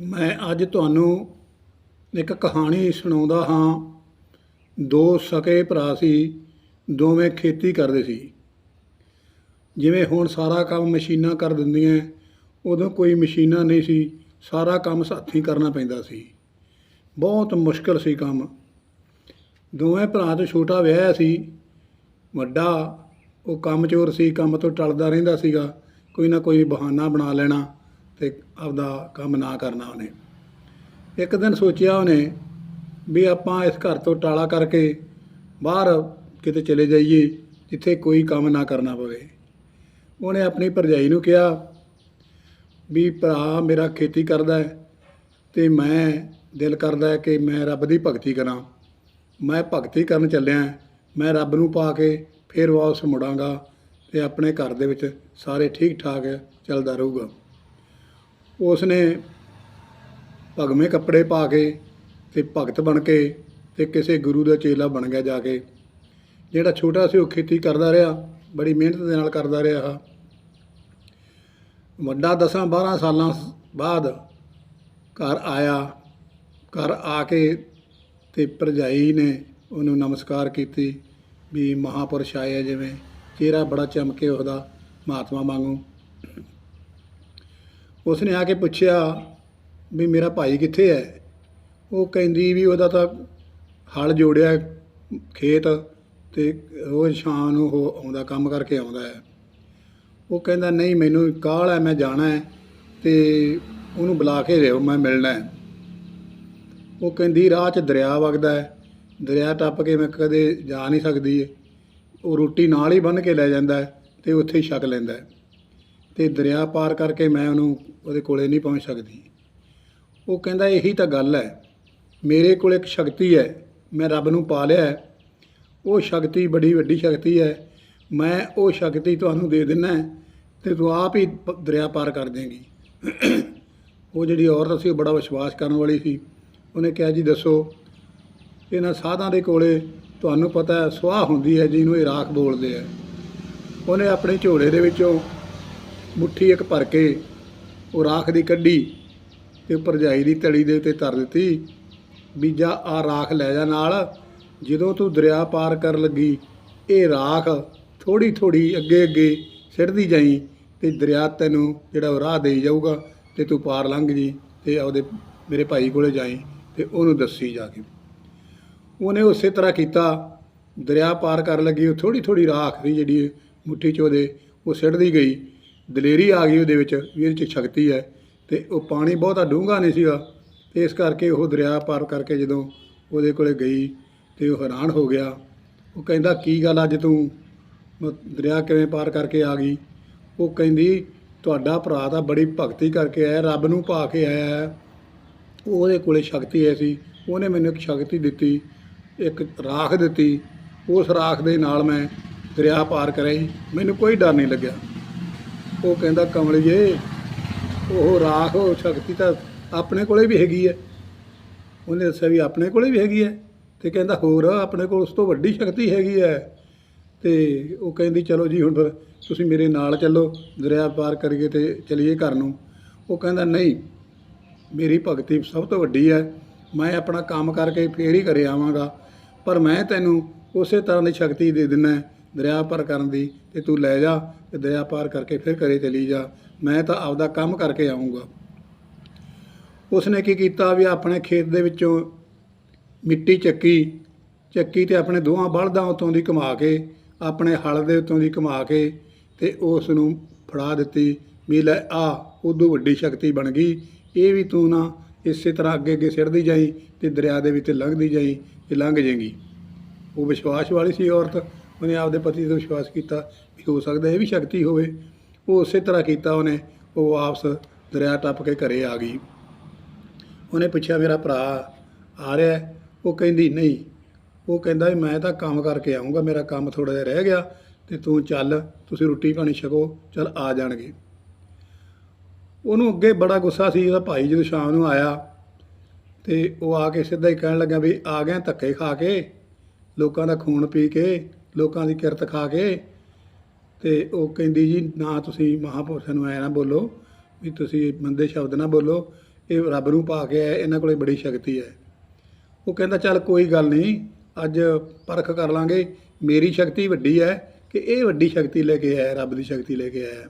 ਮੈਂ ਅੱਜ ਤੁਹਾਨੂੰ ਇੱਕ ਕਹਾਣੀ ਸੁਣਾਉਂਦਾ ਹਾਂ। ਦੋ ਸਕੇ ਭਰਾ ਸੀ, ਦੋਵੇਂ ਖੇਤੀ ਕਰਦੇ ਸੀ। ਜਿਵੇਂ ਹੁਣ ਸਾਰਾ ਕੰਮ ਮਸ਼ੀਨਾਂ ਕਰ ਦਿੰਦੀਆਂ, ਉਦੋਂ ਕੋਈ ਮਸ਼ੀਨਾਂ ਨਹੀਂ ਸੀ, ਸਾਰਾ ਕੰਮ ਸਾਥੀ ਕਰਨਾ ਪੈਂਦਾ ਸੀ। ਬਹੁਤ ਮੁਸ਼ਕਲ ਸੀ ਕੰਮ। ਦੋਵੇਂ ਭਰਾ ਤੋਂ ਛੋਟਾ ਵਿਆਹਿਆ ਸੀ। ਵੱਡਾ, ਉਹ ਕੰਮ ਚੋਰ ਸੀ, ਕੰਮ ਤੋਂ ਟਲਦਾ ਰਹਿੰਦਾ ਸੀਗਾ, ਕੋਈ ਨਾ ਕੋਈ ਬਹਾਨਾ ਬਣਾ ਲੈਣਾ। ਤੇ ਆਪਦਾ ਕੰਮ ਨਾ ਕਰਨਾ ਉਹਨੇ। ਇੱਕ ਦਿਨ ਸੋਚਿਆ ਉਹਨੇ ਵੀ ਆਪਾਂ ਇਸ ਘਰ ਤੋਂ ਟਾਲਾ ਕਰਕੇ ਬਾਹਰ ਕਿਤੇ ਚਲੇ ਜਾਈਏ, ਜਿੱਥੇ ਕੋਈ ਕੰਮ ਨਾ ਕਰਨਾ ਪਵੇ। ਉਹਨੇ ਆਪਣੀ ਭਰਜਾਈ ਨੂੰ ਕਿਹਾ ਵੀ ਭਰਾ ਮੇਰਾ ਖੇਤੀ ਕਰਦਾ ਹੈ ਤੇ ਮੈਂ ਦਿਲ ਕਰਦਾ ਹੈ ਕਿ ਮੈਂ ਰੱਬ ਦੀ ਭਗਤੀ ਕਰਾਂ। ਮੈਂ ਭਗਤੀ ਕਰਨ ਚੱਲਿਆ, ਮੈਂ ਰੱਬ ਨੂੰ ਪਾ ਕੇ ਫਿਰ ਵਾਪਸ ਮੁੜਾਂਗਾ ਤੇ ਆਪਣੇ ਘਰ ਦੇ ਵਿੱਚ ਸਾਰੇ ਠੀਕ ਠਾਕ ਚੱਲਦਾ ਰਹੂਗਾ। ਉਸ ਨੇ ਭਗਵੇਂ ਕੱਪੜੇ ਪਾ ਕੇ ਤੇ ਭਗਤ ਬਣ ਕੇ ਤੇ ਕਿਸੇ ਗੁਰੂ ਦਾ ਚੇਲਾ ਬਣ ਗਿਆ ਜਾ ਕੇ। ਜਿਹੜਾ ਛੋਟਾ ਸੀ ਉਹ ਖੇਤੀ ਕਰਦਾ ਰਿਹਾ, ਬੜੀ ਮਿਹਨਤ ਦੇ ਨਾਲ ਕਰਦਾ ਰਿਹਾ ਵੱਡਾ 10 12 ਸਾਲਾਂ ਬਾਅਦ ਘਰ ਆਇਆ, ਘਰ ਆ ਕੇ ਤੇ ਭਰਜਾਈ ਨੇ ਉਹਨੂੰ ਨਮਸਕਾਰ ਕੀਤੀ ਵੀ ਮਹਾਪੁਰਸ਼ ਆਏ ਜਿਵੇਂ, ਚਿਹਰਾ ਬੜਾ ਚਮਕੇ ਉਹਦਾ ਮਹਾਤਮਾ ਵਾਂਗੂ। ਉਸਨੇ ਆ ਕੇ ਪੁੱਛਿਆ ਵੀ ਮੇਰਾ ਭਾਈ ਕਿੱਥੇ ਹੈ? ਉਹ ਕਹਿੰਦੀ ਵੀ ਉਹਦਾ ਤਾਂ ਹਲ ਜੋੜਿਆ ਖੇਤ ਤੇ ਉਹ ਸ਼ਾਮ ਨੂੰ ਉਹ ਆਉਂਦਾ, ਕੰਮ ਕਰਕੇ ਆਉਂਦਾ ਹੈ। ਉਹ ਕਹਿੰਦਾ, ਨਹੀਂ, ਮੈਨੂੰ ਕਾਹਲ ਹੈ, ਮੈਂ ਜਾਣਾ ਹੈ ਤੇ ਉਹਨੂੰ ਬੁਲਾ ਕੇ ਲਿਓ ਮੈਂ ਮਿਲਣਾ ਹੈ। ਉਹ ਕਹਿੰਦੀ, ਰਾਹ 'ਚ ਦਰਿਆ ਵਗਦਾ ਹੈ। ਦਰਿਆ ਟੱਪ ਕੇ ਮੈਂ ਕਦੇ ਜਾ ਨਹੀਂ ਸਕਦੀ। ਉਹ ਰੋਟੀ ਨਾਲ ਹੀ ਬੰਨ੍ਹ ਕੇ ਲੈ ਜਾਂਦਾ ਹੈ ਤੇ ਉੱਥੇ ਹੀ ਛਕ ਲੈਂਦਾ ਤੇ ਦਰਿਆ ਪਾਰ ਕਰਕੇ ਮੈਂ ਉਹਨੂੰ ਉਹਦੇ ਕੋਲੇ ਨਹੀਂ ਪਹੁੰਚ ਸਕਦੀ। ਉਹ ਕਹਿੰਦਾ, ਇਹੀ ਤਾਂ ਗੱਲ ਹੈ। ਮੇਰੇ ਕੋਲ ਇੱਕ ਸ਼ਕਤੀ ਹੈ। ਮੈਂ ਰੱਬ ਨੂੰ ਪਾ ਲਿਆ ਉਹ ਸ਼ਕਤੀ ਬੜੀ ਵੱਡੀ ਸ਼ਕਤੀ ਹੈ। ਮੈਂ ਉਹ ਸ਼ਕਤੀ ਤੁਹਾਨੂੰ ਦੇ ਦਿੰਦਾ ਹੈ ਤੇ ਤੂੰ ਆਪ ਹੀ ਦਰਿਆ ਪਾਰ ਕਰ ਦੇਂਗੀ। ਉਹ ਜਿਹੜੀ ਔਰਤ ਸੀ, ਉਹ ਬੜਾ ਵਿਸ਼ਵਾਸ ਕਰਨ ਵਾਲੀ ਸੀ। ਉਹਨੇ ਕਿਹਾ, ਜੀ ਦੱਸੋ, ਇਹਨਾਂ ਸਾਧਾਂ ਦੇ ਕੋਲੇ ਤੁਹਾਨੂੰ ਪਤਾ ਹੈ, ਸੁਆਹ ਹੁੰਦੀ ਹੈ ਜਿਹਨੂੰ ਇਹ ਰਾਖ ਬੋਲਦੇ ਆ। ਉਹਨੇ ਆਪਣੇ ਝੋਲੇ ਦੇ ਵਿੱਚੋਂ ਮੁੱਠੀ ਇੱਕ ਭਰ ਕੇ ਉਹ ਰਾਖ ਦੀ ਕੱਢੀ ਤੇ ਭਰਜਾਈ ਦੀ ਤਲੀ ਦੇ ਉੱਤੇ ਧਰ ਦਿੱਤੀ। ਵੀ ਜਾ ਆ ਰਾਖ ਲੈ ਜਾ ਨਾਲ। ਜਦੋਂ ਤੂੰ ਦਰਿਆ ਪਾਰ ਕਰਨ ਲੱਗੀ, ਇਹ ਰਾਖ ਥੋੜੀ ਥੋੜੀ ਅੱਗੇ ਅੱਗੇ ਸਿੱਟਦੀ ਜਾਈ ਤੇ ਦਰਿਆ ਤੈਨੂੰ ਜਿਹੜਾ ਉਹ ਰਾਹ ਦੇਈ ਜਾਊਗਾ ਤੇ ਤੂੰ ਪਾਰ ਲੰਘ ਜੀ ਤੇ ਆਪਦੇ ਮੇਰੇ ਭਾਈ ਕੋਲੇ ਜਾਈ ਤੇ ਉਹਨੂੰ ਦੱਸੀ ਜਾ ਕੇ। ਉਹਨੇ ਉਸੇ ਤਰ੍ਹਾਂ ਕੀਤਾ। ਦਰਿਆ ਪਾਰ ਕਰਨ ਲੱਗੀ, ਉਹ ਥੋੜੀ ਥੋੜੀ ਰਾਖ ਦੀ ਜਿਹੜੀ ਮੁੱਠੀ 'ਚ ਉਹਦੇ, ਉਹ ਸਿੱਟਦੀ ਗਈ। ਦਲੇਰੀ ਆ ਗਈ ਉਹਦੇ ਵਿੱਚ, ਵੀ ਇਹਦੇ 'ਚ ਸ਼ਕਤੀ ਹੈ ਤੇ ਉਹ ਪਾਣੀ ਬਹੁਤਾ ਡੂੰਘਾ ਨਹੀਂ ਸੀਗਾ ਤੇ ਇਸ ਕਰਕੇ ਉਹ ਦਰਿਆ ਪਾਰ ਕਰਕੇ ਜਦੋਂ ਉਹਦੇ ਕੋਲੇ ਗਈ ਤੇ ਉਹ ਹੈਰਾਨ ਹੋ ਗਿਆ। ਉਹ ਕਹਿੰਦਾ, ਕੀ ਗੱਲ ਅੱਜ ਤੂੰ? ਦਰਿਆ ਕਿਵੇਂ ਪਾਰ ਕਰਕੇ ਆ ਗਈ? ਉਹ ਕਹਿੰਦੀ, ਤੁਹਾਡਾ ਭਰਾ ਤਾਂ ਬੜੀ ਭਗਤੀ ਕਰਕੇ ਆਇਆ, ਰੱਬ ਨੂੰ ਪਾ ਕੇ ਆਇਆ ਹੈ। ਉਹਦੇ ਕੋਲੇ ਸ਼ਕਤੀ ਐਸੀ, ਉਹਨੇ ਮੈਨੂੰ ਇੱਕ ਸ਼ਕਤੀ ਦਿੱਤੀ, ਇੱਕ ਰਾਖ ਦਿੱਤੀ। ਉਸ ਰਾਖ ਦੇ ਨਾਲ ਮੈਂ ਦਰਿਆ ਪਾਰ ਕਰਾਈ। ਮੈਨੂੰ ਕੋਈ ਡਰ ਨਹੀਂ ਲੱਗਿਆ। ਉਹ ਕਹਿੰਦਾ ਕਮਲੀਏ ਉਹ ਰਾਖ ਉਹ ਸ਼ਕਤੀ ਤਾਂ ਆਪਣੇ ਕੋਲੇ ਵੀ ਹੈਗੀ ਹੈ। ਉਹਨੇ ਦੱਸਿਆ ਵੀ ਆਪਣੇ ਕੋਲੇ ਵੀ ਹੈਗੀ ਹੈ ਤੇ ਕਹਿੰਦਾ ਹੋਰ ਆਪਣੇ ਕੋਲ ਉਸ ਤੋਂ ਵੱਡੀ ਸ਼ਕਤੀ ਹੈਗੀ ਹੈ। ਤੇ ਉਹ ਕਹਿੰਦੀ ਚਲੋ ਜੀ, ਹੁਣ ਫਿਰ ਤੁਸੀਂ ਮੇਰੇ ਨਾਲ ਚੱਲੋ, ਦਰਿਆ ਪਾਰ ਕਰੀਏ ਤੇ ਚਲੀਏ ਘਰ ਨੂੰ। ਉਹ ਕਹਿੰਦਾ ਨਹੀਂ, ਮੇਰੀ ਭਗਤੀ ਸਭ ਤੋਂ ਵੱਡੀ ਹੈ। ਮੈਂ ਆਪਣਾ ਕੰਮ ਕਰਕੇ ਫੇਰ ਹੀ ਘਰੇ ਆਵਾਂਗਾ। ਪਰ ਮੈਂ ਤੈਨੂੰ ਉਸੇ ਤਰ੍ਹਾਂ ਦੀ ਸ਼ਕਤੀ ਦੇ ਦਿੰਦਾ ਦਰਿਆ ਪਾਰ ਕਰਨ ਦੀ ਤੇ ਤੂੰ ਲੈ ਜਾ ਤੇ ਦਰਿਆ ਪਾਰ ਕਰਕੇ ਫਿਰ ਘਰੇ ਚਲੀ ਜਾ। ਮੈਂ ਤਾਂ ਆਪਦਾ ਕੰਮ ਕਰਕੇ ਆਉਂਗਾ ਉਸਨੇ ਕੀ ਕੀਤਾ ਵੀ ਆਪਣੇ ਖੇਤ ਦੇ ਵਿੱਚੋਂ ਮਿੱਟੀ ਚੱਕੀ ਚੱਕੀ ਤੇ ਆਪਣੇ ਦੋਹਾਂ ਬਲਦਾਂ ਉਤੋਂ ਦੀ ਘੁਮਾ ਕੇ, ਆਪਣੇ ਹਲ ਦੇ ਉਤੋਂ ਦੀ ਘੁਮਾ ਕੇ ਤੇ ਉਸ ਨੂੰ ਫੜਾ ਦਿੱਤੀ। ਵੀ ਲੈ ਆ, ਉਦੋਂ ਵੱਡੀ ਸ਼ਕਤੀ ਬਣ ਗਈ। ਇਹ ਵੀ ਤੂੰ ਨਾ ਇਸੇ ਤਰ੍ਹਾਂ ਅੱਗੇ ਅੱਗੇ ਸਿੱਟਦੀ ਜਾਈ ਤੇ ਦਰਿਆ ਦੇ ਵਿੱਚ ਲੰਘਦੀ ਜਾਈ ਤੇ ਲੰਘ ਜਾਏਗੀ। ਉਹ ਵਿਸ਼ਵਾਸ ਵਾਲੀ ਸੀ ਔਰਤ। ਉਹਨੇ ਆਪਦੇ ਪਤੀ ਤੇ ਵਿਸ਼ਵਾਸ ਕੀਤਾ ਵੀ ਹੋ ਸਕਦਾ ਇਹ ਵੀ ਸ਼ਕਤੀ ਹੋਵੇ। ਉਹ ਉਸੇ ਤਰ੍ਹਾਂ ਕੀਤਾ ਉਹਨੇ। ਉਹ ਵਾਪਸ ਦਰਿਆ ਟੱਪ ਕੇ ਘਰੇ ਆ ਗਈ। ਉਹਨੇ ਪੁੱਛਿਆ, ਮੇਰਾ ਭਰਾ ਆ ਰਿਹਾ ਉਹ ਕਹਿੰਦੀ, ਨਹੀਂ। ਉਹ ਕਹਿੰਦਾ ਵੀ ਮੈਂ ਤਾਂ ਕੰਮ ਕਰਕੇ ਆਉਂਗਾ ਮੇਰਾ ਕੰਮ ਥੋੜਾ ਜਿਹਾ ਰਹਿ ਗਿਆ ਤੇ ਤੂੰ ਚੱਲ। ਤੁਸੀਂ ਰੋਟੀ ਪਾਣੀ ਛਕੋ। ਚੱਲ, ਆ ਜਾਣਗੇ। ਉਹਨੂੰ ਅੱਗੇ ਬੜਾ ਗੁੱਸਾ ਸੀ। ਉਹਦਾ ਭਾਈ ਜਦੋਂ ਸ਼ਾਮ ਨੂੰ ਆਇਆ ਤੇ ਉਹ ਆ ਕੇ ਸਿੱਧਾ ਹੀ ਕਹਿਣ ਲੱਗਾ ਵੀ ਆ ਗਿਆ ਧੱਕੇ ਖਾ ਕੇ। ਲੋਕਾਂ ਦਾ ਖੂਨ ਪੀ ਕੇ ਲੋਕਾਂ ਦੀ ਕਿਰਤ ਖਾ ਕੇ ਤੇ ਉਹ ਕਹਿੰਦੀ ਜੀ, ਨਾ ਤੁਸੀਂ ਮਹਾਪੁਰਸ਼ਾਂ ਨੂੰ ਐ ਨਾ ਬੋਲੋ ਵੀ ਤੁਸੀਂ ਮੰਦੇ ਸ਼ਬਦ ਨਾ ਬੋਲੋ, ਇਹ ਰੱਬ ਨੂੰ ਪਾ ਕੇ ਆਏ, ਇਹਨਾਂ ਕੋਲੇ ਬੜੀ ਸ਼ਕਤੀ ਹੈ। ਉਹ ਕਹਿੰਦਾ, ਚੱਲ ਕੋਈ ਗੱਲ ਨਹੀਂ, ਅੱਜ ਪਰਖ ਕਰ ਲਾਂਗੇ, ਮੇਰੀ ਸ਼ਕਤੀ ਵੱਡੀ ਹੈ ਕਿ ਇਹ ਵੱਡੀ ਸ਼ਕਤੀ ਲੈ ਕੇ ਆਇਆ, ਰੱਬ ਦੀ ਸ਼ਕਤੀ ਲੈ ਕੇ ਆਇਆ।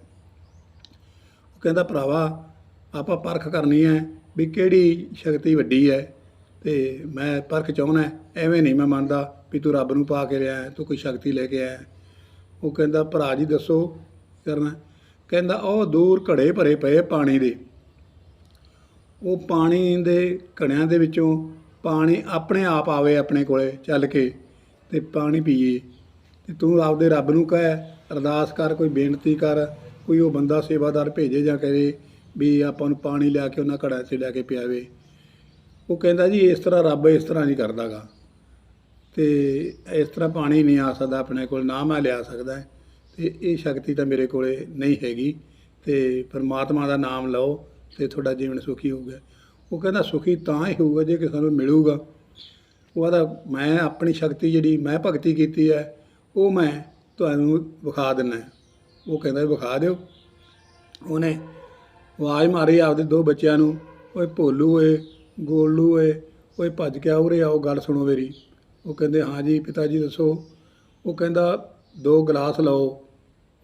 ਉਹ ਕਹਿੰਦਾ, ਭਰਾਵਾ, ਆਪਾਂ ਪਰਖ ਕਰਨੀ ਹੈ ਵੀ ਕਿਹੜੀ ਸ਼ਕਤੀ ਵੱਡੀ ਹੈ। ਤੇ ਮੈਂ ਪਰਖ ਚਾਹੁੰਦਾ ਐਵੇਂ ਨਹੀਂ ਮੈਂ ਮੰਨਦਾ ਵੀ ਤੂੰ ਰੱਬ ਨੂੰ ਪਾ ਕੇ ਲਿਆ ਤੂੰ ਕੋਈ ਸ਼ਕਤੀ ਲੈ ਕੇ ਆਇਆ। ਉਹ ਕਹਿੰਦਾ, ਭਰਾ ਜੀ, ਦੱਸੋ ਕਰਨਾ ਕਹਿੰਦਾ, ਉਹ ਦੂਰ ਘੜੇ ਭਰੇ ਪਏ ਪਾਣੀ ਦੇ। ਉਹ ਪਾਣੀ ਦੇ ਘੜਿਆਂ ਦੇ ਵਿੱਚੋਂ ਪਾਣੀ ਆਪਣੇ ਆਪ ਆਵੇ ਆਪਣੇ ਕੋਲੇ ਚੱਲ ਕੇ ਤੇ ਪਾਣੀ ਪੀਏ। ਤੇ ਤੂੰ ਆਪਦੇ ਰੱਬ ਨੂੰ ਕਹਿ, ਅਰਦਾਸ ਕਰ, ਕੋਈ ਬੇਨਤੀ ਕਰ, ਕੋਈ ਉਹ ਬੰਦਾ ਸੇਵਾਦਾਰ ਭੇਜੇ ਜਾਂ ਕਰੇ ਵੀ ਆਪਾਂ ਨੂੰ ਪਾਣੀ ਲਿਆ ਕੇ ਉਹਨਾਂ ਘੜਿਆਂ 'ਚ ਲੈ ਕੇ ਪਿਆਵੇ। ਉਹ ਕਹਿੰਦਾ ਜੀ ਇਸ ਤਰ੍ਹਾਂ ਰੱਬ ਇਸ ਤਰ੍ਹਾਂ ਨਹੀਂ ਕਰਦਾਗਾ। ਤੇ ਇਸ ਤਰ੍ਹਾਂ ਪਾਣੀ ਨਹੀਂ ਆ ਸਕਦਾ, ਆਪਣੇ ਕੋਲ ਨਾ ਮੈਂ ਲਿਆ ਸਕਦਾ ਹੈ। ਤੇ ਇਹ ਸ਼ਕਤੀ ਤਾਂ ਮੇਰੇ ਕੋਲੇ ਨਹੀਂ ਹੈਗੀ। ਤੇ ਪਰਮਾਤਮਾ ਦਾ ਨਾਮ ਲਓ ਤੇ ਤੁਹਾਡਾ ਜੀਵਨ ਸੁਖੀ ਹੋਊਗਾ। ਉਹ ਕਹਿੰਦਾ ਸੁਖੀ ਤਾਂ ਹੀ ਹੋਊਗਾ ਜੇ ਕਿ ਸਾਨੂੰ ਮਿਲੂਗਾ। ਉਹਦਾ ਮੈਂ ਆਪਣੀ ਸ਼ਕਤੀ ਜਿਹੜੀ ਮੈਂ ਭਗਤੀ ਕੀਤੀ ਹੈ, ਉਹ ਮੈਂ ਤੁਹਾਨੂੰ ਵਿਖਾ ਦਿੰਦਾ ਉਹ ਕਹਿੰਦਾ ਵਿਖਾ ਦਿਓ। ਉਹਨੇ ਆਵਾਜ਼ ਮਾਰੀ ਆਪਦੇ ਦੋ ਬੱਚਿਆਂ ਨੂੰ, ਓਏ ਭੋਲੂ ਓਏ ਗੋਲੂ ਓਏ ਓਏ ਭੱਜ ਕੇ ਆਓ ਉਰੇ, ਆਓ ਗੱਲ ਸੁਣੋ ਮੇਰੀ। ਉਹ ਕਹਿੰਦੇ, ਹਾਂ ਜੀ ਪਿਤਾ ਜੀ ਦੱਸੋ। ਉਹ ਕਹਿੰਦਾ, ਦੋ ਗਲਾਸ ਲਓ।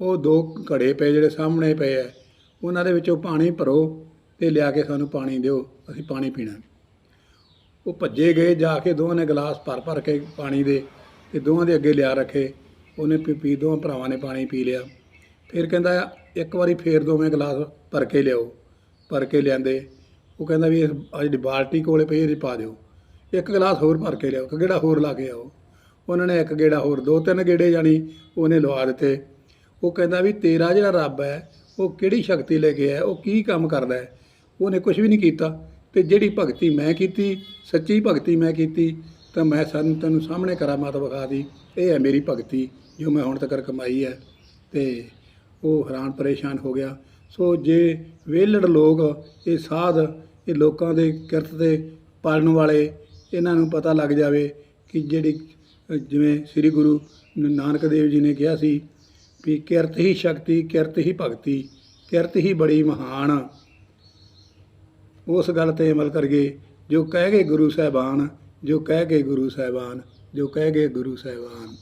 ਉਹ ਦੋ ਘੜੇ ਪਏ ਜਿਹੜੇ ਸਾਹਮਣੇ ਪਏ ਐ। ਉਹਨਾਂ ਦੇ ਵਿੱਚੋਂ ਪਾਣੀ ਭਰੋ ਤੇ ਲਿਆ ਕੇ ਸਾਨੂੰ ਪਾਣੀ ਦਿਓ, ਅਸੀਂ ਪਾਣੀ ਪੀਣਾ। ਉਹ ਭੱਜੇ ਗਏ, ਜਾ ਕੇ ਦੋਵਾਂ ਨੇ ਗਲਾਸ ਭਰ ਭਰ ਕੇ ਪਾਣੀ ਦੇ ਤੇ ਦੋਵਾਂ ਦੇ ਅੱਗੇ ਲਿਆ ਰੱਖੇ। ਉਹਨੇ ਪੀ ਪੀ ਦੋਵਾਂ ਭਰਾਵਾਂ ਨੇ ਪਾਣੀ ਪੀ ਲਿਆ। ਫਿਰ ਕਹਿੰਦਾ, ਇੱਕ ਵਾਰੀ ਫੇਰ ਦੋਵੇਂ ਗਲਾਸ ਭਰ ਕੇ ਲਿਆਓ। ਭਰ ਕੇ ਲਿਆਂਦੇ। ਉਹ ਕਹਿੰਦਾ ਵੀ ਇਹ ਆਹ ਜਿਹੜੀ ਬਾਲਟੀ ਕੋਲੇ ਪਈ ਇਹਦੇ ਪਾ ਦਿਓ। ਇੱਕ ਗਲਾਸ ਹੋਰ ਭਰ ਕੇ ਲਿਆਓ, ਇੱਕ ਗੇੜਾ ਹੋਰ ਲਾ ਕੇ ਆਓ। ਉਹਨਾਂ ਨੇ ਇੱਕ ਗੇੜਾ ਹੋਰ, ਦੋ ਤਿੰਨ ਗੇੜੇ ਜਾਣੀ ਉਹਨੇ ਲਵਾ ਦਿੱਤੇ। ਉਹ ਕਹਿੰਦਾ ਵੀ ਤੇਰਾ ਜਿਹੜਾ ਰੱਬ ਹੈ, ਉਹ ਕਿਹੜੀ ਸ਼ਕਤੀ ਲੈ ਕੇ ਹੈ ਉਹ ਕੀ ਕੰਮ ਕਰਦਾ ਹੈ? ਉਹਨੇ ਕੁਝ ਵੀ ਨਹੀਂ ਕੀਤਾ। ਤੇ ਜਿਹੜੀ ਭਗਤੀ ਮੈਂ ਕੀਤੀ, ਸੱਚੀ ਭਗਤੀ ਮੈਂ ਕੀਤੀ, ਤਾਂ ਮੈਂ ਸਾਨੂੰ ਤੈਨੂੰ ਸਾਹਮਣੇ ਕਰਾਮਾਤ ਵਿਖਾ ਦੀ ਇਹ ਹੈ ਮੇਰੀ ਭਗਤੀ, ਜੋ ਮੈਂ ਹੁਣ ਤੱਕ ਕਮਾਈ ਹੈ। ਤੇ ਉਹ ਹੈਰਾਨ ਪਰੇਸ਼ਾਨ ਹੋ ਗਿਆ। ਸੋ ਜੇ ਵਿਹਲੜ ਲੋਕ ਇਹ ਸਾਧ ਇਹ ਲੋਕਾਂ ਦੇ ਕਿਰਤ ਤੇ ਪਾਲਣ ਵਾਲੇ ਇਹਨਾਂ ਨੂੰ ਪਤਾ ਲੱਗ ਜਾਵੇ ਕਿ ਜਿਹੜੀ ਜਿਵੇਂ ਸ੍ਰੀ ਗੁਰੂ ਨਾਨਕ ਦੇਵ ਜੀ ਨੇ ਕਿਹਾ ਸੀ ਵੀ ਕਿਰਤ ਹੀ ਸ਼ਕਤੀ, ਕਿਰਤ ਹੀ ਭਗਤੀ, ਕਿਰਤ ਹੀ ਬੜੀ ਮਹਾਨ। ਉਸ ਗੱਲ ਤੇ ਅਮਲ ਕਰੀਏ ਜੋ ਕਹਿ ਗਏ ਗੁਰੂ ਸਾਹਿਬਾਨ, ਜੋ ਕਹਿ ਗਏ ਗੁਰੂ ਸਾਹਿਬਾਨ, ਜੋ ਕਹਿ ਗਏ ਗੁਰੂ ਸਾਹਿਬਾਨ।